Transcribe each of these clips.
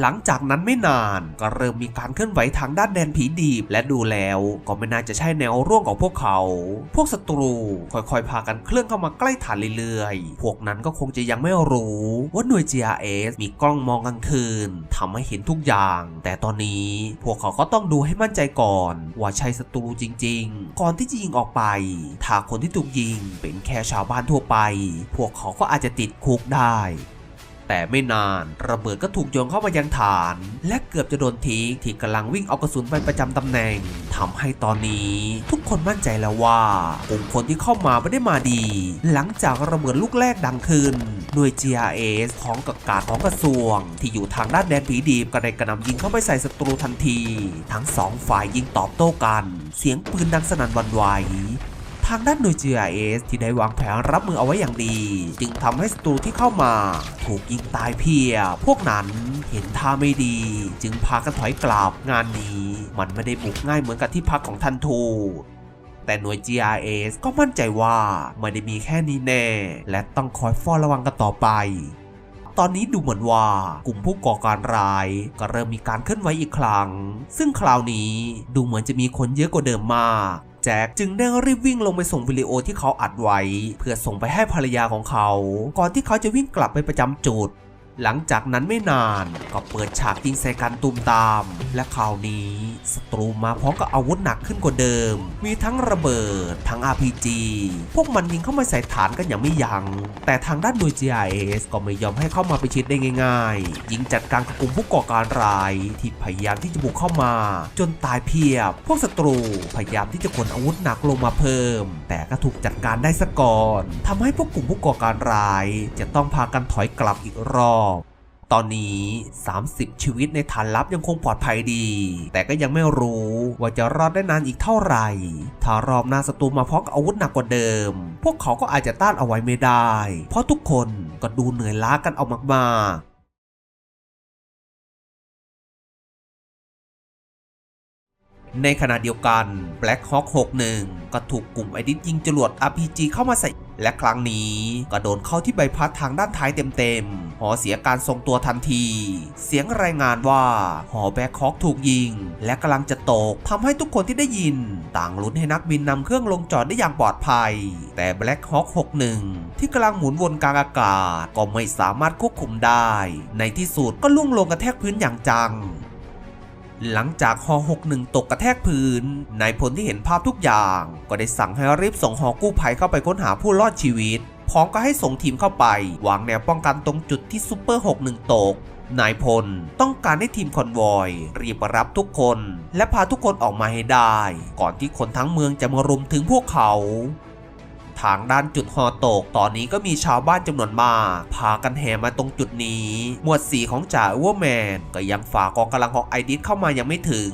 หลังจากนั้นไม่นานก็เริ่มมีการเคลื่อนไหวทางด้านแดนผีดีบและดูแล้ว ก็ไม่น่าจะใช่แนวร่วงของพวกเขา พวกศัตรูค่อยๆ พากันเคลื่อนเข้ามาใกล้ฐานเรื่อยๆ พวกนั้นก็คงจะยังไม่รู้ว่าหน่วย GRS มีกล้องมองกลางคืนทำให้เห็นทุกอย่าง แต่ตอนนี้พวกเขาก็ต้องดูให้มั่นใจก่อน ว่าใช่ศัตรูจริง ๆ ก่อนที่จะยิงออกไป ถ้าคนที่ถูกยิงเป็นแค่ชาวบ้านทั่วไป พวกเขาก็อาจจะติดคุกได้ แต่ไม่นาน ระเบิดก็ถูกโยนเข้ามายังฐาน และเกือบจะโดนทิ้งที่กำลังวิ่งเอากระสุนไปประจำตำแหน่งทำให้ตอนนี้ทุกคนมั่นใจแล้วว่ากลุ่มคนที่เข้ามาไม่ได้มาดี หลังจากระเบิดลูกแรกดังขึ้นหน่วย GRS ของกับการของกระทรวง ที่อยู่ทางด้านแดนผีดีบก็ได้กระนำยิงเข้าไปใส่ศัตรูทันที ทั้งสองฝ่ายยิงตอบโต้กัน เสียงปืนดังสนั่นวันไหว ทางด้านหน่วย GIS ที่ได้วางแผนรับมือเอาไว้อย่างดี จึงทำให้ศัตรูที่เข้ามา ถูกยิงตายเพีย พวกนั้นเห็นท่าไม่ดี จึงพากันถอยกลับงานนี้ มันไม่ได้บุกง่ายเหมือนกับที่พักของท่านทูแต่หน่วย GRS ก็มั่นใจว่าไม่ได้มีแค่นี้แน่ และต้องคอยเฝ้าระวังกันต่อไปตอนนี้ดูเหมือนว่ากลุ่มผู้ก่อการร้ายก็เริ่มมีการเคลื่อนไหวอีกครั้ง ซึ่งคราวนี้ดูเหมือนจะมีคนเยอะกว่าเดิมมาก แจ็คจึงได้รีบวิ่งลงไปส่งวิดีโอที่เขาอัดไว้ เพื่อส่งไปให้ภรรยาของเขา ก่อนที่เขาจะวิ่งกลับไปประจำจุด หลังจากนั้นไม่นานก็เปิดฉากยิงใส่กันตุมตาม และคราวนี้ศัตรูมาพร้อมกับอาวุธหนักขึ้นกว่าเดิม มีทั้งระเบิด ทั้ง RPG พวกมันยิงเข้ามาใส่ฐานกันอย่างไม่ยัง้งแต่ทางด้านหน่วย GIS ก็ไม่ยอมให้เข้ามาไปชิดได้ง่าย ๆ ยิงจัดการกับกลุ่มผู้ก่อการร้ายที่พยายามที่จะบุกเข้ามา จนตายเพียบ พวกศัตรูพยายามที่จะขนอาวุธหนักลงมาเพิ่ม แต่ก็ถูกจัดการได้ซะก่อนทำให้พวกกลุ่มผู้ก่อการร้าย จะต้องพากันถอยกลับอีกรอบ ตอนนี้ 30 ชีวิตในฐานลับยังคงปลอดภัยดี แต่ก็ยังไม่รู้ว่าจะรอดได้นานอีกเท่าไหร่ ถ้ารอบหน้าศัตรูมาพร้อมกับอาวุธหนักกว่าเดิม พวกเขาก็อาจจะต้านเอาไว้ไม่ได้ เพราะทุกคนก็ดูเหนื่อยล้ากันเอามากๆในขณะเดียวกัน Black Hawk 61 ก็ถูกกลุ่มไอดิสยิงจรวด RPG เข้ามาใส่ และครั้งนี้ก็โดนเข้าที่ใบพัดทางด้านท้ายเต็มๆ หอเสียการทรงตัวทันที เสียงรายงานว่า หอแบ็คฮอ k ถูกยิง และกำลังจะตกทำให้ทุกคนที่ได้ยิน ต่างลุ้นให้นักบินนำเครื่องลงจอดได้อย่างปลอดภัย แต่ Black Hawk 61 ที่กำลังหมุนวนกลางอากาศ ก็ไม่สามารถควบคุมได้ ในที่สุดก็ล่วงลงกระแทกพื้นอย่างจัง หลังจากฮอ61 ตกกระแทกพื้น นายพลที่เห็นภาพทุกอย่าง ก็ได้สั่งให้รีบส่งฮอกู้ภัยเข้าไปค้นหาผู้รอดชีวิต พร้อมก็ให้ส่งทีมเข้าไป วางแนวป้องกันตรงจุดที่ซูเปอร์61 ตก นายพลต้องการให้ทีมคอนวอย รีบมารับทุกคน และพาทุกคนออกมาให้ได้ ก่อนที่คนทั้งเมืองจะมารุมถึงพวกเขา ทางด้านจุดฮอตก ตอนนี้ก็มีชาวบ้านจำนวนมาก พากันแห่มาตรงจุดนี้ หมวดสีของจ่าอร์แมน ก็ยังฝ่ากองกำลังของไอดิสเข้ามายังไม่ถึง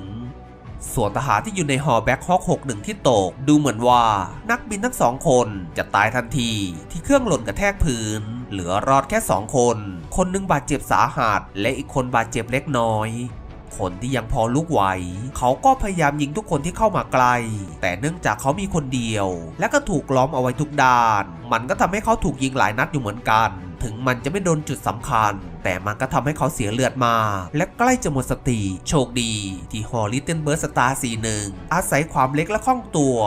ส่วนทหารที่อยู่ในฮอแบ็คฮอค61 ที่ตก ดูเหมือนว่า นักบินทั้งสองคนจะตายทันทีที่เครื่องหล่นกระแทกพื้น เหลือรอดแค่สองคน คนหนึงบาดเจ็บสาหัส และอีกคนบาดเจ็บเล็กน้อย คนที่ยังพอลุกไหว เขาก็พยายามยิงทุกคนที่เข้ามาไกล แต่เนื่องจากเขามีคนเดียว และก็ถูกล้อมเอาไว้ทุกด้าน มันก็ทำให้เขาถูกยิงหลายนัดอยู่เหมือนกัน ถึงมันจะไม่โดนจุดสำคัญ แต่มันก็ทำให้เขาเสียเลือดมา และใกล้จะหมดสติ โชคดี ที่ฮอลลิเทนเบิร์สตาร์41อาศัยความเล็กและคล่องตัว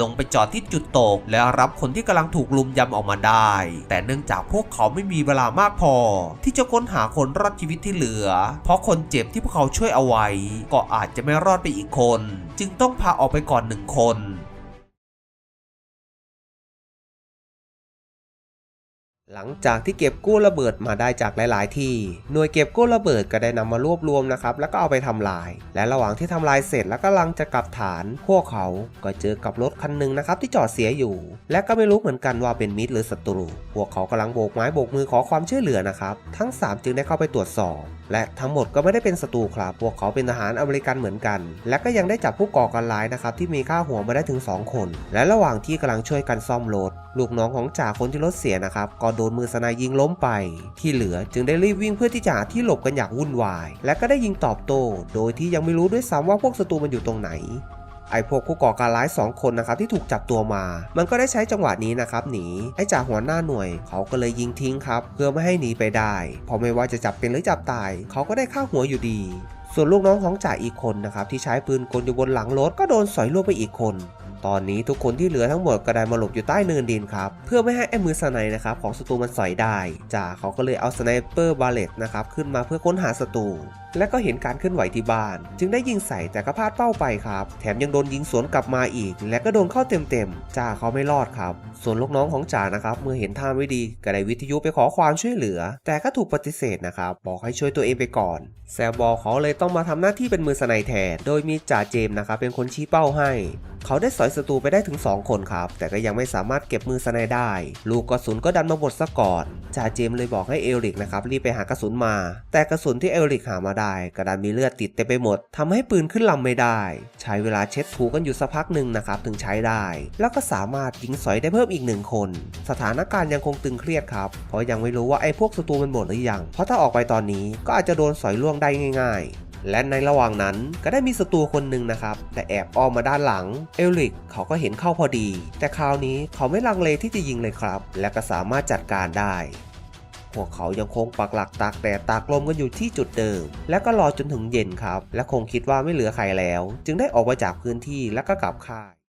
ลงไปจอดที่จุดตก และรับคนที่กำลังถูกลุมยำออกมาได้ แต่เนื่องจากพวกเขาไม่มีเวลามากพอ ที่จะค้นหาคนรอดชีวิตที่เหลือ เพราะคนเจ็บที่พวกเขาช่วยเอาไว้ ก็อาจจะไม่รอดไปอีกคน จึงต้องพาออกไปก่อนหนึ่งคน หลังจากที่เก็บกู้ระเบิดมาได้จากหลาย ๆ ที่ หน่วยเก็บกู้ระเบิดก็ได้นำมารวบรวมนะครับ แล้วก็เอาไปทำลาย และระหว่างที่ทำลายเสร็จแล้วก็ลังจะกลับฐาน พวกเขาก็เจอกับรถคันหนึ่งนะครับที่จอดเสียอยู่ และก็ไม่รู้เหมือนกันว่าเป็นมิตรหรือศัตรู พวกเขากำลังโบกไม้โบกมือขอความช่วยเหลือนะครับ ทั้ง 3 จึงได้เข้าไปตรวจสอบ และทั้งหมดก็ไม่ได้เป็นศัตรูครับ พวกเขาเป็นทหารอเมริกันเหมือนกัน และก็ยังได้จับผู้ก่อการร้ายนะครับที่มีค่าหัวมาได้ถึง 2 คน และระหว่างที่กำลังช่วยกันซ่อมรถลูกน้องของจ่าคนที่รถเสียนะครับก็โดนมือสนายยิงล้มไป ที่เหลือจึงได้รีบวิ่งเพื่อที่จะหาที่หลบกันอย่างวุ่นวาย และก็ได้ยิงตอบโต้ โดยที่ยังไม่รู้ด้วยซ้ำว่าพวกศัตรูมันอยู่ตรงไหน ไอ้พวกผู้ก่อการร้ายสองคนนะครับที่ถูกจับตัวมา มันก็ได้ใช้จังหวะนี้นะครับหนีไอ้จ่าหัวหน้าหน่วย เขาก็เลยยิงทิ้งครับ เพื่อไม่ให้หนีไปได้เพราะไม่ว่าจะจับเป็นหรือจับตาย เขาก็ได้ฆ่าหัวอยู่ดี ส่วนลูกน้องของจ่าอีกคนนะครับที่ใช้ปืนกลอยู่บนหลังรถก็โดนสอยล่วงไปอีกคน ตอนนี้ทุกคนที่เหลือทั้งหมดก็ได้มาหลบอยู่ใต้เนินดินครับ เพื่อไม่ให้ไอ้มือสไนนะครับของศัตรูมันสอยได้จ่าเขาก็เลยเอาสไนเปอร์บาเลตนะครับขึ้นมาเพื่อค้นหาศัตรูและก็เห็นการเคลื่อนไหวที่บ้าน จึงได้ยิงใส่แต่ก็พลาดเป้าไปครับ แถมยังโดนยิงสวนกลับมาอีก และก็โดนเข้าเต็มๆจ่าเขาไม่รอดครับ ส่วนลูกน้องของจ่านะครับเมื่อเห็นท่าไม่ดีก็ได้วิทยุไปขอความช่วยเหลือ แต่ก็ถูกปฏิเสธนะครับบอกให้ช่วยตัวเองไปก่อน แซมบอเขาเลยต้องมาทำหน้าที่เป็นมือสไนแทนโดยมีจ่าเจมส์นะครับเป็นคนชี้เป้าให้ เขาได้สอยศัตรูไปได้ถึง 2 คนครับ แต่ก็ยังไม่สามารถเก็บมือสไนได้ ลูกกระสุนก็ดันมาบดซะก่อนจ่าเจมเลยบอกให้เอริกนะครับรีบไปหากระสุนมา แต่กระสุนที่เอริกหามาได้ก็ดันมีเลือดติดเต็มไปหมดทำให้ปืนขึ้นลำไม่ได้ ใช้เวลาเช็ดถูกันอยู่สักพักหนึ่งนะครับถึงใช้ได้ แล้วก็สามารถยิงสอยได้เพิ่มอีกหนึ่งคน สถานการณ์ยังคงตึงเครียดครับเพราะยังไม่รู้ว่าไอ้พวกศัตรูมันหมดหรือยัง เพราะถ้าออกไปตอนนี้ก็อาจจะโดนสอยล่วงได้ง่าย ๆ และในระหว่างนั้นก็ได้มีศัตรูคนหนึ่งนะครับ แต่แอบอ้อมมาด้านหลัง เอลิกเขาก็เห็นเข้าพอดี แต่คราวนี้เขาไม่ลังเลที่จะยิงเลยครับ และก็สามารถจัดการได้ พวกเขายังคงปักหลักตากแดดตากลมกันอยู่ที่จุดเดิม และก็รอจนถึงเย็นครับ และคงคิดว่าไม่เหลือใครแล้ว จึงได้ออกมาจากพื้นที่และก็กลับค่าย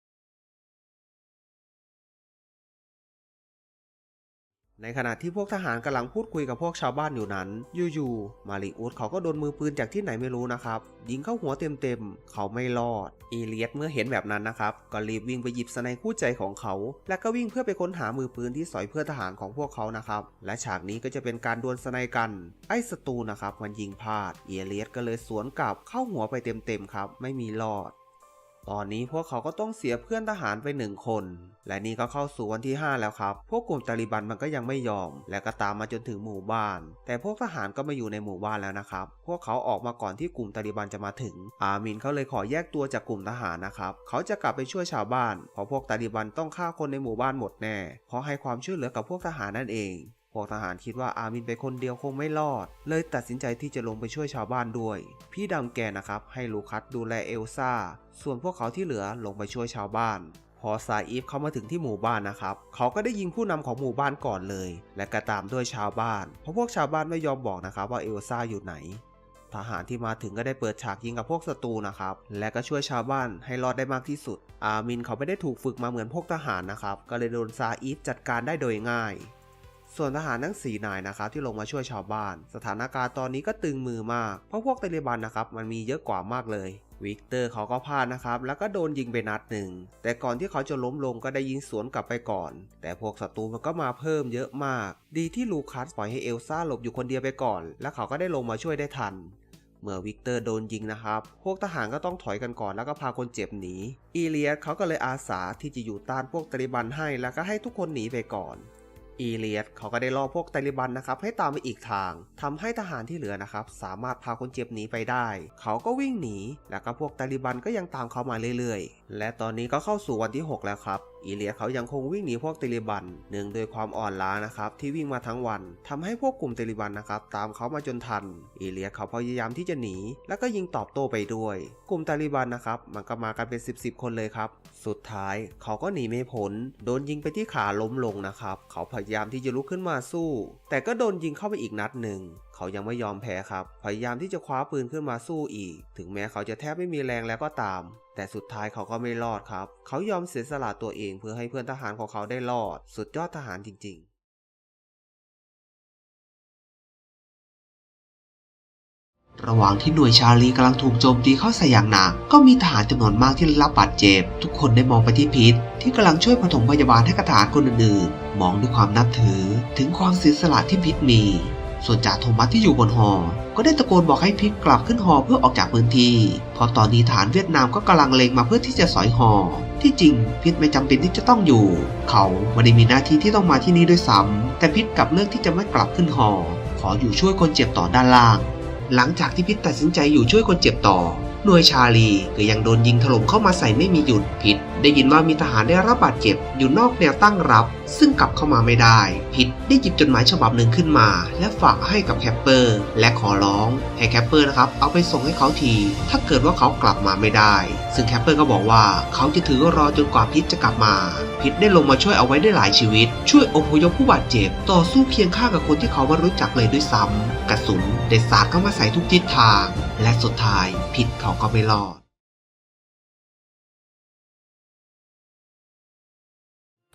ในขณะที่พวกทหารกำลังพูดคุยกับพวกชาวบ้านอยู่นั้น อยู่ๆ มาริอุสเขาก็โดนมือปืนจากที่ไหนไม่รู้นะครับ ยิงเข้าหัวเต็มๆ เขาไม่รอด เอเลียสเมื่อเห็นแบบนั้นนะครับ ก็รีบวิ่งไปหยิบสไนคู่ใจของเขา และก็วิ่งเพื่อไปค้นหามือปืนที่สอยเพื่อทหารของพวกเขานะครับ และฉากนี้ก็จะเป็นการดวลสไนกัน ไอ้ศัตรูนะครับมันยิงพลาด เอเลียสก็เลยสวนกลับเข้าหัวไปเต็มๆครับ ไม่มีรอด ตอนนี้พวกเขาก็ต้องเสียเพื่อนทหารไปหนึ่งคน และนี่ก็เข้าสู่วันที่ 5 แล้วครับ พวกกลุ่มตาลิบันมันก็ยังไม่ยอม และก็ตามมาจนถึงหมู่บ้าน แต่พวกทหารก็มาอยู่ในหมู่บ้านแล้วนะครับ พวกเขาออกมาก่อนที่กลุ่มตาลิบันจะมาถึง อามินเขาเลยขอแยกตัวจากกลุ่มทหารนะครับ เขาจะกลับไปช่วยชาวบ้าน เพราะพวกตาลิบันต้องฆ่าคนในหมู่บ้านหมดแน่ เพราะให้ความช่วยเหลือกับพวกทหารนั่นเอง พวกทหารคิดว่าอามินไปคนเดียวคงไม่รอด เลยตัดสินใจที่จะลงไปช่วยชาวบ้านด้วย พี่ดำแกนะครับให้ลูคัสดูแลเอลซ่า ส่วนพวกเขาที่เหลือลงไปช่วยชาวบ้านพอซาอีฟเข้ามาถึงที่หมู่บ้านนะครับ เขาก็ได้ยิงผู้นำของหมู่บ้านก่อนเลย และก็ตามด้วยชาวบ้าน เพราะพวกชาวบ้านไม่ยอมบอกนะครับว่าเอลซ่าอยู่ไหน ทหารที่มาถึงก็ได้เปิดฉากยิงกับพวกศัตรูนะครับ และก็ช่วยชาวบ้านให้รอดได้มากที่สุด อามินเขาไม่ได้ถูกฝึกมาเหมือนพวกทหารนะครับ ก็เลยโดนซาอีฟจัดการได้โดยง่าย ส่วนทหารทั้ง4นายนะครับที่ลงมาช่วยชาวบ้าน สถานการณ์ตอนนี้ก็ตึงมือมาก เพราะพวกตาลิบันนะครับมันมีเยอะกว่ามากเลยวิกเตอร์เขาก็พลาดนะครับ แล้วก็โดนยิงไปนัดหนึ่ง แต่ก่อนที่เขาจะล้มลงก็ได้ยิงสวนกลับไปก่อน แต่พวกศัตรูมันก็มาเพิ่มเยอะมาก ดีที่ลูคัสปล่อยให้เอลซ่าหลบอยู่คนเดียวไปก่อน และเขาก็ได้ลงมาช่วยได้ทัน เมื่อวิกเตอร์โดนยิงนะครับ พวกทหารก็ต้องถอยกันก่อนแล้วก็พาคนเจ็บหนี อีเลียสเขาก็เลยอาสาที่จะอยู่ต้านพวกตาลิบันให้ แล้วก็ให้ทุกคนหนีไปก่อน อีเลียสเขาก็ได้ล่อพวกตาลิบันนะครับให้ตามไปอีกทางทำให้ทหารที่เหลือนะครับสามารถพาคนเจ็บหนีไปได้ เขาก็วิ่งหนี แล้วก็พวกตาลิบันก็ยังตามเขามาเรื่อยๆ และตอนนี้ก็เข้าสู่วันที่ 6 แล้วครับ อีเลียเขายังคงวิ่งหนีพวกตาลิบันเนื่องด้วยความอ่อนล้านะครับที่วิ่งมาทั้งวันทำให้พวกกลุ่มตาลิบันนะครับตามเขามาจนทัน อีเลียเขาพยายามที่จะหนี แล้วก็ยิงตอบโต้ไปด้วย กลุ่มตาลิบันนะครับมันก็มากันเป็น 10บสคนเลยครับ สุดท้ายเขาก็หนีไม่พ้นโดนยิงไปที่ขาล้มลงนะครับเขาพยายามที่จะลุกขึ้นมาสู้ แต่ก็โดนยิงเข้าไปอีกนัดหนึ่งเขายังไม่ยอมแพ้ครับ พยายามที่จะคว้าปืนขึ้นมาสู้อีก ถึงแม้เขาจะแทบไม่มีแรงแล้วก็ตาม แต่สุดท้ายเขาก็ไม่รอดครับ เขายอมเสียสละตัวเองเพื่อให้เพื่อนทหารของเขาได้รอด สุดยอดทหารจริง ๆระหว่างที่หน่วยชาลีกำลังถูกโจมตีเข้าใส่อย่างหนักก็มีทหารจำนวนมากที่รับบาดเจ็บ ทุกคนได้มองไปที่พิษที่กำลังช่วยปฐมพยาบาลให้กับทหารคนอื่นๆ มองด้วยความนับถือ ถึงความเสียสละที่พิษมี ส่วนจ่าโทมัสที่อยู่บนหอ ก็ได้ตะโกนบอกให้พิษกลับขึ้นหอเพื่อออกจากพื้นที่ เพราะตอนนี้ฐานเวียดนามก็กำลังเล็งมาเพื่อที่จะสอยหอ ที่จริงพิษไม่จำเป็นที่จะต้องอยู่ เขาไม่ได้มีหน้าที่ที่ต้องมาที่นี่ด้วยซ้ำแต่พิษกลับเลือกที่จะไม่กลับขึ้นหอ ขออยู่ช่วยคนเจ็บต่อด้านล่าง หลังจากที่พิษตัดสินใจอยู่ช่วยคนเจ็บต่อหน่วยชาลีก็ยังโดนยิงถล่มเข้ามาใส่ไม่มีหยุดพิษ ได้ยินว่ามีทหารได้รับบาดเจ็บอยู่นอกแนวตั้งรับ ซึ่งกลับเข้ามาไม่ได้ พิษได้หยิบจดหมายฉบับหนึ่งขึ้นมา และฝากให้กับแคปเปอร์ และขอร้องให้แคปเปอร์นะครับเอาไปส่งให้เขาที ถ้าเกิดว่าเขากลับมาไม่ได้ ซึ่งแคปเปอร์ก็บอกว่าเขาจะถือรอจนกว่าพิษจะกลับมา พิษได้ลงมาช่วยเอาไว้ได้หลายชีวิต ช่วยอพยพผู้บาดเจ็บ ต่อสู้เคียงข้างกับคนที่เขาไม่รู้จักเลยด้วยซ้ำกระสุนได้สาดเข้ามาใส่ทุกทิศทาง และสุดท้ายพิษเขาก็ไม่รอด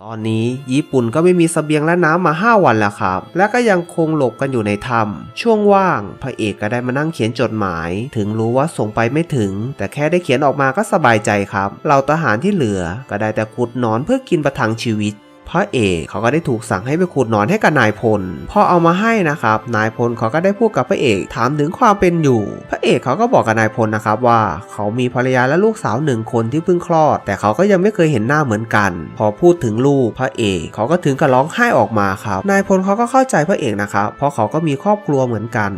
ตอนนี้ญี่ปุ่นก็ไม่มีสเสบียงและน้ำมา 5 วันแล้วครับ และก็ยังคงหลบกันอยู่ในถ้ำช่วงว่าง พระเอกก็ได้มานั่งเขียนจดหมาย ถึงรู้ว่าส่งไปไม่ถึง แต่แค่ได้เขียนออกมาก็สบายใจครับเหล่าทหารที่เหลือก็ได้แต่ขุดนอนเพื่อกินประทังชีวิต พระเอกเขาก็ได้ถูกสั่งให้ไปขุดหนอนให้กับนายพล พอเอามาให้นะครับ นายพลเขาก็ได้พูดกับพระเอกถามถึงความเป็นอยู่ พระเอกเขาก็บอกกับนายพลนะครับว่า เขามีภรรยาและลูกสาวหนึ่งคนที่เพิ่งคลอด แต่เขาก็ยังไม่เคยเห็นหน้าเหมือนกัน พอพูดถึงลูกพระเอกเขาก็ถึงกับร้องไห้ออกมาครับ นายพลเขาก็เข้าใจพระเอกนะครับ เพราะเขาก็มีครอบครัวเหมือนกัน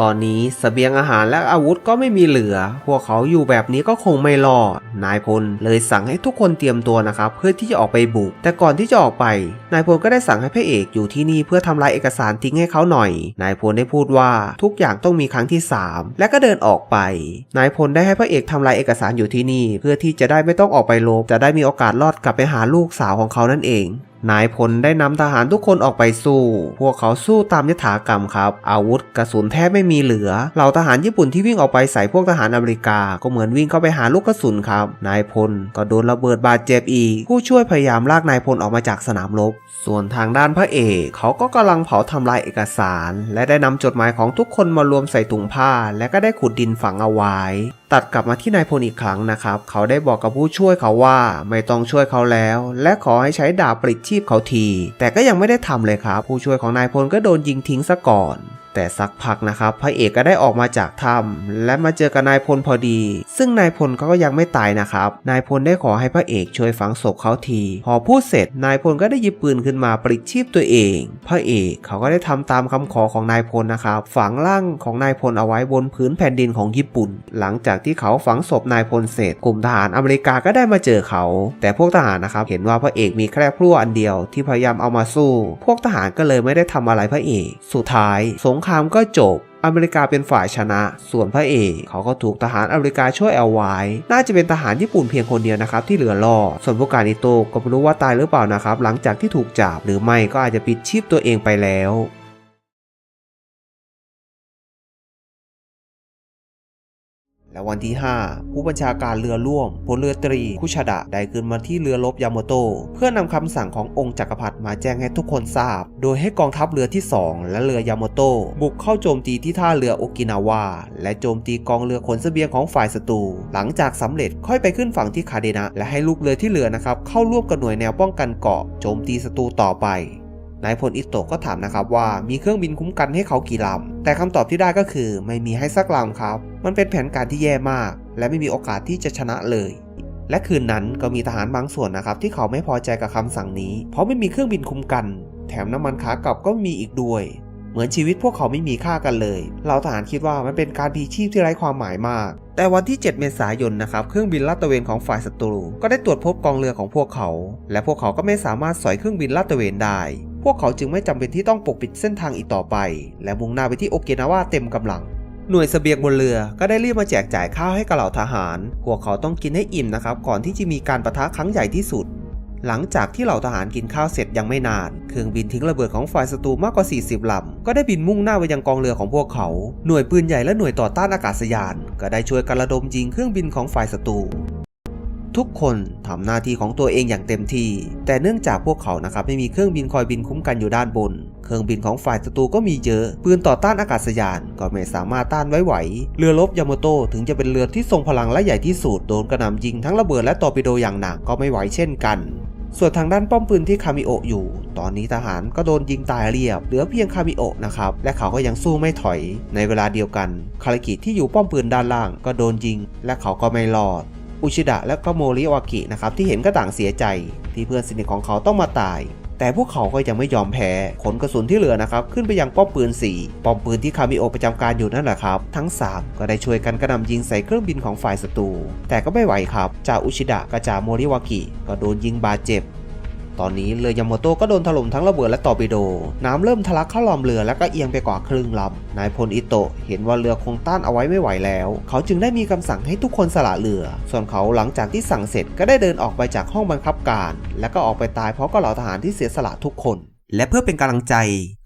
ตอนนี้สเสบียงอาหารและอาวุธก็ไม่มีเหลือ พวกเขาอยู่แบบนี้ก็คงไม่รอด นายพลเลยสั่งให้ทุกคนเตรียมตัวนะครับ เพื่อที่จะออกไปบุก แต่ก่อนที่จะออกไป นายพลก็ได้สั่งให้พระเอกอยู่ที่นี่เพื่อทำลายเอกสารทิ้งให้เขาหน่อย นายพลได้พูดว่าทุกอย่างต้องมีครั้งที่ 3 และก็เดินออกไป นายพลได้ให้พระเอกทำลายเอกสารอยู่ที่นี่ เพื่อที่จะได้ไม่ต้องออกไปลบจะได้มีโอกาสรอดกลับไปหาลูกสาวของเขานั่นเอง นายพลได้นำทหารทุกคนออกไปสู้ พวกเขาสู้ตามยถากรรมครับ อาวุธกระสุนแทบไม่มีเหลือ เหล่าทหารญี่ปุ่นที่วิ่งออกไปใส่พวกทหารอเมริกา ก็เหมือนวิ่งเข้าไปหาลูกกระสุนครับ นายพลก็โดนระเบิดบาดเจ็บอีก ผู้ช่วยพยายามลากนายพลออกมาจากสนามรบ ส่วนทางด้านพระเอกเขาก็กำลังเผาทำลายเอกสาร และได้นำจดหมายของทุกคนมารวมใส่ถุงผ้า และก็ได้ขุดดินฝังเอาไว้ ตัดกลับมาที่นายพลอีกครั้งนะครับ เขาได้บอกกับผู้ช่วยเขาว่าไม่ต้องช่วยเขาแล้ว และขอให้ใช้ดาบปลิดชีพเขาที แต่ก็ยังไม่ได้ทำเลยครับ ผู้ช่วยของนายพลก็โดนยิงทิ้งซะก่อน แต่สักพักนะครับพระเอกก็ได้ออกมาจากถ้ำและมาเจอกับนายพลพอดี ซึ่งนายพลก็ยังไม่ตายนะครับ นายพลได้ขอให้พระเอกช่วยฝังศพเขาที พอพูดเสร็จ นายพลก็ได้หยิบปืนขึ้นมาปลิดชีพตัวเอง พระเอกเขาก็ได้ทำตามคำขอของนายพลนะครับ ฝังร่างของนายพลเอาไว้บนพื้นแผ่นดินของญี่ปุ่น หลังจากที่เขาฝังศพนายพลเสร็จ กลุ่มทหารอเมริกาก็ได้มาเจอเขา แต่พวกทหารนะครับเห็นว่าพระเอกมีแค่พลั่วอันเดียวที่พยายามเอามาสู้ พวกทหารก็เลยไม่ได้ทำอะไรพระเอก สุดท้ายสงครามก็จบอเมริกาเป็นฝ่ายชนะ ส่วนพระเอกเขาก็ถูกทหารอเมริกาช่วยเอาไว้ น่าจะเป็นทหารญี่ปุ่นเพียงคนเดียวนะครับที่เหลือรอด ส่วนพวกการอิโตก็ไม่รู้ว่าตายหรือเปล่านะครับ หลังจากที่ถูกจับหรือไม่ก็อาจจะปิดชีพตัวเองไปแล้ว และวันที่ 5 ผู้บัญชาการเรือร่วมพลเรือตรี คุชดะได้ขึ้นมาที่เรือรบยาโมโตะเพื่อนำคำสั่งขององค์จักรพรรดิมาแจ้งให้ทุกคนทราบ โดยให้กองทัพเรือที่ 2 และเรือยาโมโตะบุกเข้าโจมตีที่ท่าเรือโอกินาวาและโจมตีกองเรือขนเสบียงของฝ่ายศัตรู หลังจากสำเร็จค่อยไปขึ้นฝั่งที่คาเดนะ และให้ลูกเรือที่เหลือนะครับเข้าร่วมกับหน่วยแนวป้องกันเกาะโจมตีศัตรูต่อไป นายพลอิโตะก็ถามนะครับว่ามีเครื่องบินคุ้มกันให้เขากี่ลำ แต่คำตอบที่ได้ก็คือไม่มีให้สักลำครับ มันเป็นแผนการที่แย่มาก และไม่มีโอกาสที่จะชนะเลย และคืนนั้นก็มีทหารบางส่วนนะครับที่เขาไม่พอใจกับคำสั่งนี้ เพราะไม่มีเครื่องบินคุ้มกัน แถมน้ำมันขากลับก็ม่มีอีกด้วย เหมือนชีวิตพวกเขาไม่มีค่ากันเลย เราทหารคิดว่ามันเป็นการพีชีพที่ไร้ความหมายมาก แต่วันที่ 7 เมษายนนะครับเครื่องบินลาดตระเวนของฝ่ายศัตรู ก็ได้ตรวจพบกองเรือของพวกเขา และพวกเขาก็ไม่สามารถสอยเครื่องบินลาดตระเวนได้ พวกเขาจึงไม่จำเป็นที่ต้องปกปิดเส้นทางอีกต่อไป และมุ่งหน้าไปที่โอเกนาวาเต็มกำลัง หน่วยเสบียงบนเรือก็ได้รีบมาแจกจ่ายข้าวให้กับเหล่าทหาร พวกเขาต้องกินให้อิ่มนะครับ ก่อนที่จะมีการประทะครั้งใหญ่ที่สุด หลังจากที่เหล่าทหารกินข้าวเสร็จยังไม่นาน เครื่องบินทิ้งระเบิดของฝ่ายศัตรูมากกว่า 40ลำก็ได้บินมุ่งหน้าไปยังกองเรือของพวกเขา หน่วยปืนใหญ่และหน่วยต่อต้านอากาศยาน ก็ได้ช่วยกันระดมยิงเครื่องบินของฝ่ายศัตรู ทุกคนทำหน้าที่ของตัวเองอย่างเต็มที่ แต่เนื่องจากพวกเขานะครับไม่มีเครื่องบินคอยบินคุ้มกันอยู่ด้านบน เครื่องบินของฝ่ายศัตรูก็มีเยอะ ปืนต่อต้านอากาศยานก็ไม่สามารถต้านไว้ไหว เรือรบยาโมโตถึงจะเป็นเรือที่ทรงพลังและใหญ่ที่สุดโดนกระหน่ำยิงทั้งระเบิดและตอร์ปิโดอย่างหนักก็ไม่ไหวเช่นกันส่วนทางด้านป้อมปืนที่คามิโอะอยู่ ตอนนี้ทหารก็โดนยิงตายเรียบ เหลือเพียงคามิโอะนะครับ และเขาก็ยังสู้ไม่ถอย ในเวลาเดียวกัน คาริกิที่อยู่ป้อมปืนด้านล่างก็โดนยิง และเขาก็ไม่รอด อุชิดะและก็โมริวากินะครับที่เห็นก็ต่างเสียใจ ที่เพื่อนสนิทของเขาต้องมาตาย แต่พวกเขาก็ยังไม่ยอมแพ้ขนกระสุนที่เหลือนะครับขึ้นไปยังป้อมปืน 4ป้อมปืนที่คามิโอประจำการอยู่นั่นแหละครับ ทั้ง 3 ก็ได้ช่วยกันกระหนำยิงใส่เครื่องบินของฝ่ายศัตรูแต่ก็ไม่ไหวครับจ่าอุชิดะกับจ่าโมริวากิก็โดนยิงบาดเจ็บ ตอนนี้เรือยาโมโตะก็โดนถล่มทั้งระเบิดและตอร์ปิโด น้ำเริ่มทะลักเข้าลำเรือแล้วก็เอียงไปกว่าครึ่งลำนายพลอิโตะเห็นว่าเรือคงต้านเอาไว้ไม่ไหวแล้ว เขาจึงได้มีคำสั่งให้ทุกคนสละเรือ ส่วนเขาหลังจากที่สั่งเสร็จก็ได้เดินออกไปจากห้องบังคับการ แล้วก็ออกไปตายเพราะก็เหล่าทหารที่เสียสละทุกคนและเพื่อเป็นกำลังใจ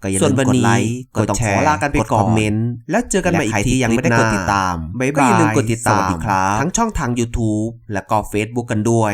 ก็อย่าส่ลืวนมวันกดนี้ไลค์ก็กดต้องแชขร์อลากันไปกดก่อนคอมเมนต์แล้วเจอกันใหม่อีกและใครทีที่ยังไม่ได้คลิปกดติดตามบ๊ายก็บายอย่าลืมกดติดตามสวัสดีครับทั้งช่องทาง YouTube และก็ Facebook กันด้วย